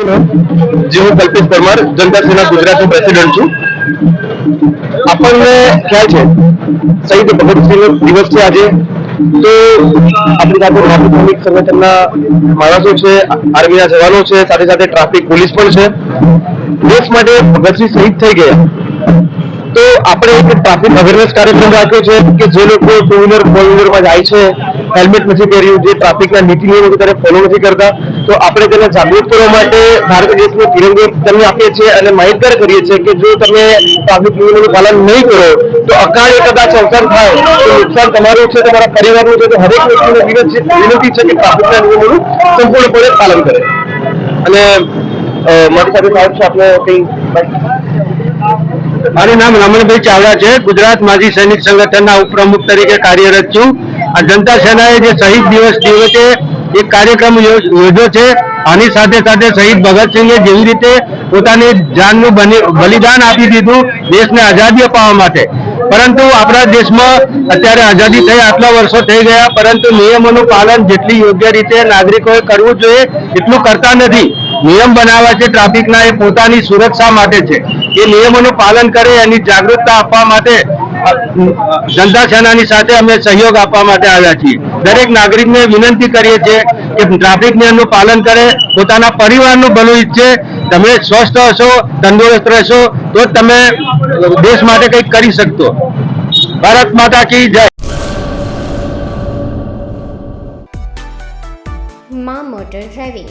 જે, હું કલ્પેશ પરમાર જનતા સેના ગુજરાતનો પ્રેસિડેન્ટ છું. આપણને ખ્યાલ છે, શહીદ ભગતસિંહ દિવસ છે આજે. તો આપણી સાથે પોલીસ સંગઠનના માણસો છે, આર્મીના જવાનો છે, સાથે સાથે ટ્રાફિક પોલીસ પણ છે. દેશ માટે ભગતસિંહ શહીદ થઈ ગયા. તો આપણે એક ટ્રાફિક અવેરનેસ કાર્યક્રમ રાખ્યો છે કે જે લોકો ટુ વ્હીલર ફોર વ્હીલરમાં જાય છે હેલ્મેટ નથી પહેર્યું, જે ટ્રાફિકના નીતિ નિયમો તેને ફોલો નથી કરતા, તો આપણે તેને જાગૃત કરવા માટે ભારત દેશનો તિરંગો તમને આપીએ છીએ અને માહિતગાર કરીએ છીએ કે જો તમે ટ્રાફિક નિયમોનું પાલન નહીં કરો, તો અકાળે કદાચ અવસાન થાય, તો નુકસાન તમારું છે, તમારા પરિવારનું છે, તો હરેક વ્યક્તિને વિનંતી છે કે ટ્રાફિકના નિયમોનું સંપૂર્ણપણે પાલન કરે. અને મારી સાથે સાહેબ છે આપણે કંઈ મારું નામ રમણભાઈ ચાવડા છે. ગુજરાત માજી સૈનિક સંગઠનના ઉપપ્રમુખ તરીકે કાર્યરત છું. આ જનતા સેનાએ જે શહીદ દિવસ દિવસે એક કાર્યક્રમ યોજ્યો છે. આની સાથે સાથે શહીદ ભગતસિંહે જેવી રીતે પોતાની જાનનું બલિદાન આપી દીધું દેશને આઝાદી અપાવવા માટે. પરંતુ આપણા દેશમાં અત્યારે આઝાદી થઈ, આટલા વર્ષો થઈ ગયા, પરંતુ નિયમોનું પાલન જેટલી યોગ્ય રીતે નાગરિકોએ કરવું જોઈએ, એટલું કરતા નથી. નિયમ બનાવ્યા છે, ટ્રાફિકના એ પોતાની સુરક્ષા માટે છે. એ નિયમોનું પાલન કરે, એની જાગૃતતા આપવા માટે જનતા સેનાની સાથે અમે સહયોગ આપવા માટે આવ્યા છીએ. દરેક નાગરિકને વિનંતી કરીએ છીએ કે ટ્રાફિક નિયમનું પાલન કરે, પોતાના પરિવારનું ભલું ઈચ્છે, તમે સ્વસ્થ હશો, તંદુરસ્ત રહેશો, તો તમે દેશ માટે કંઈક કરી શકશો. ભારત માતા કી જય. મા motor driving.